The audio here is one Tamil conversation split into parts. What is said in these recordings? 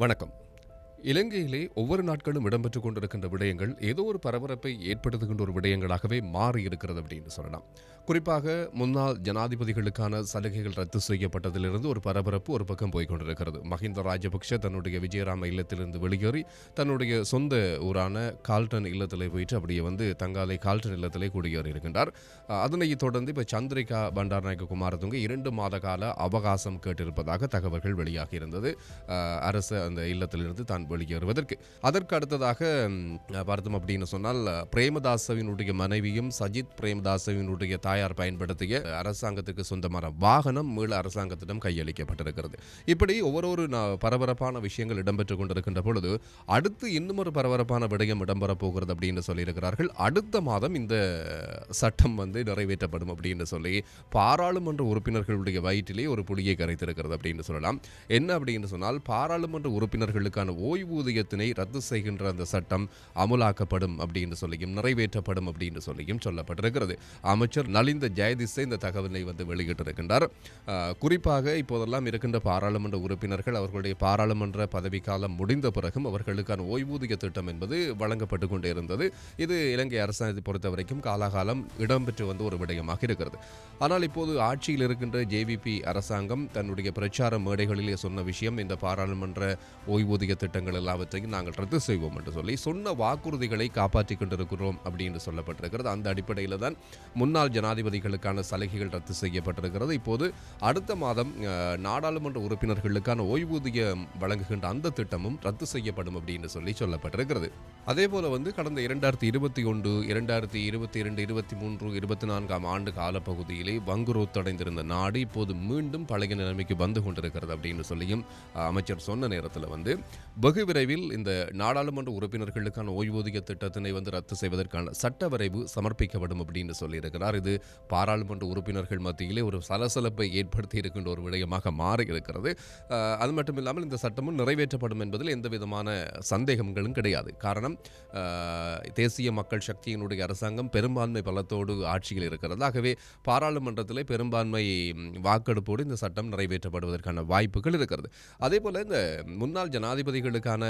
வணக்கம். இலங்கையிலே ஒவ்வொரு நாட்களும் இடம்பெற்றுக் கொண்டிருக்கின்ற விடயங்கள் ஏதோ ஒரு பரபரப்பை ஏற்படுத்துகின்ற ஒரு விடயங்களாகவே மாறி இருக்கிறது அப்படின்னு சொல்லலாம். குறிப்பாக முன்னாள் ஜனாதிபதிகளுக்கான சலுகைகள் ரத்து செய்யப்பட்டதிலிருந்து ஒரு பரபரப்பு ஒரு பக்கம் போய்கொண்டிருக்கிறது மஹிந்த ராஜபக்ஷ தன்னுடைய விஜயராம இல்லத்திலிருந்து வெளியேறி தன்னுடைய சொந்த ஊரான கால்டன் இல்லத்தில் போயிட்டு அப்படியே வந்து தங்காலை கால்டன் இல்லத்திலே குடியேறி இருக்கின்றார் அதனை அதனைத் தொடர்ந்து இப்போ சந்திரிகா பண்டாரநாயக்க குமாரதுங்க இரண்டு மாத கால அவகாசம் கேட்டிருப்பதாக தகவல்கள் வெளியாகி இருந்தது. அரசு அந்த இல்லத்திலிருந்து தான் வெளியேறுவதற்கு. அதற்கு அடுத்ததாக பார்த்தோம் அப்படின்னு சொன்னால் பிரேமதாசவினுடைய மனைவியும் சஜித் பிரேமதாசவினுடைய தாயார் பயன்படுத்திய அரசாங்கத்துக்கு சொந்தமான வாகனம் மீள அரசாங்கத்திடம் கையளிக்கப்பட்டிருக்கிறது. இப்படி ஒவ்வொரு ந- பரபரப்பான விஷயங்கள் இடம்பெற்றுக் கொண்டிருக்கின்ற பொழுது அடுத்து இன்னும் ஒரு பரபரப்பான விடயம் இடம்பெறப் போகிறது அப்படின்னு சொல்லியிருக்கிறார்கள். அடுத்த மாதம் இந்த சட்டம் வந்து நிறைவேற்றப்படும் அப்படின்னு சொல்லி பாராளுமன்ற உறுப்பினர்களுடைய வயிற்றிலே ஒரு புலியை கரைத்திருக்கிறது அப்படின்னு சொல்லலாம். என்ன அப்படின்னு சொன்னால் பாராளுமன்ற உறுப்பினர்களுக்கான ஓய்வூதியத்தினை ரத்து செய்கின்ற அந்த சட்டம் அமுலாக்கப்படும் அப்படின்னு சொல்லியும் நிறைவேற்றப்படும் அப்படின்னு சொல்லியும் சொல்லப்பட்டிருக்கிறது. அமைச்சர் நலிந்த ஜெயதிசை இந்த தகவலை வந்து வெளியிட்டிருக்கின்றார். குறிப்பாக இப்போதெல்லாம் இருக்கின்ற பாராளுமன்ற உறுப்பினர்கள் அவர்களுடைய பாராளுமன்ற பதவிக்காலம் முடிந்த பிறகும் அவர்களுக்கான ஓய்வூதிய திட்டம் என்பது வழங்கப்பட்டு கொண்டே இருந்தது. இது இலங்கை அரசாங்கத்தை பொறுத்த வரைக்கும் காலாகாலம் இடம்பெற்று வந்த ஒரு விடயமாக இருக்கிறது. ஆனால் இப்போது ஆட்சியில் இருக்கின்ற ஜேவிபி அரசாங்கம் தன்னுடைய பிரச்சார மேடைகளிலே சொன்ன விஷயம் இந்த பாராளுமன்ற ஓய்வூதிய திட்டங்கள் எல்லாவற்றையும் நாங்கள் ரத்து செய்வோம் என்று சொல்லி சொன்ன வாக்குறுதிகளை காப்பாற்றிக் கொண்டிருக்கிறோம் அப்படின்னு சொல்லப்பட்டிருக்கிறது. அந்த அடிப்படையில் தான் முன்னாள் ஜனாதிபதிகளுக்கான சலுகைகள் ரத்து செய்யப்பட்டிருக்கிறது. இப்போது அடுத்த மாதம் நாடாளுமன்ற உறுப்பினர்களுக்கான ஓய்வூதியம் வழங்குகின்ற அந்த திட்டமும் ரத்து செய்யப்படும் அப்படின்னு சொல்லி சொல்லப்பட்டிருக்கிறது. அதே போல் வந்து கடந்த இரண்டாயிரத்தி இருபத்தி ஒன்று இரண்டாயிரத்தி இருபத்தி இரண்டு இருபத்தி மூன்று இருபத்தி நான்காம் ஆண்டு காலப்பகுதியிலே வங்குரோத்தடைந்திருந்த நாடு இப்போது மீண்டும் பழைய நிலைமைக்கு வந்து கொண்டிருக்கிறது அப்படின்னு சொல்லியும் அமைச்சர் சொன்ன நேரத்தில் வந்து வெகு விரைவில் இந்த நாடாளுமன்ற உறுப்பினர்களுக்கான ஓய்வூதிய திட்டத்தினை வந்து ரத்து செய்வதற்கான சட்ட வரைவு சமர்ப்பிக்கப்படும் அப்படின்னு சொல்லியிருக்கிறார். இது பாராளுமன்ற உறுப்பினர்கள் மத்தியிலே ஒரு சலசலப்பை ஏற்படுத்தி இருக்கின்ற ஒரு விடயமாக மாறி இருக்கிறது. அது மட்டும் இல்லாமல் இந்த சட்டமும் நிறைவேற்றப்படும் என்பதில் எந்த விதமான சந்தேகங்களும் கிடையாது. காரணம் அரசாங்கம் தேசிய மக்கள் சக்தியினுடைய அரசாங்கம் பெரும்பான்மை பலத்தோடு ஆட்சியில் இருக்கிறது. ஆகவே பாராளுமன்றத்தில் பெரும்பான்மை வாக்கெடுப்போடு இந்த சட்டம் நிறைவேற்றப்படுவதற்கான வாய்ப்புகள் இருக்கிறது. அதே போல் இந்த முன்னாள் ஜனாதிபதிகளுக்கான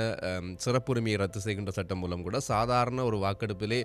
சிறப்புரிமையை ரத்து செய்கின்ற சட்டம் மூலம் கூட சாதாரண ஒரு வாக்கெடுப்பிலே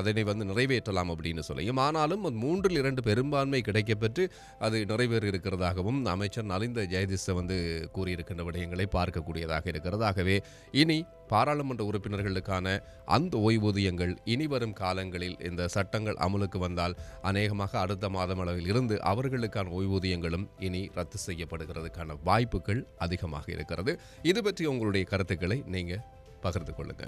அதனை வந்து நிறைவேற்றலாம் அப்படின்னு சொல்லியும் ஆனாலும் மூன்றில் இரண்டு பெரும்பான்மை கிடைக்கப்பெற்று அது நிறைவேறி இருக்கிறதாகவும் அமைச்சர் நலிந்த ஜெயதிச வந்து கூறியிருக்கின்ற விடயங்களை பார்க்கக்கூடியதாக இருக்கிறது. ஆகவே இனி பாராளுமன்ற உறுப்பினர் உறுப்பினர்களுக்கான அந்த ஓய்வூதியங்கள் இனி வரும் காலங்களில் இந்த சட்டங்கள் அமலுக்கு வந்தால் அநேகமாக அடுத்த மாதம் அளவில் இருந்து அவர்களுக்கான ஓய்வூதியங்களும் இனி ரத்து செய்யப்படுகிறதுக்கான வாய்ப்புகள் அதிகமாக இருக்கிறது. இது பற்றி உங்களுடைய கருத்துக்களை நீங்க பகிர்ந்து கொள்ளுங்க.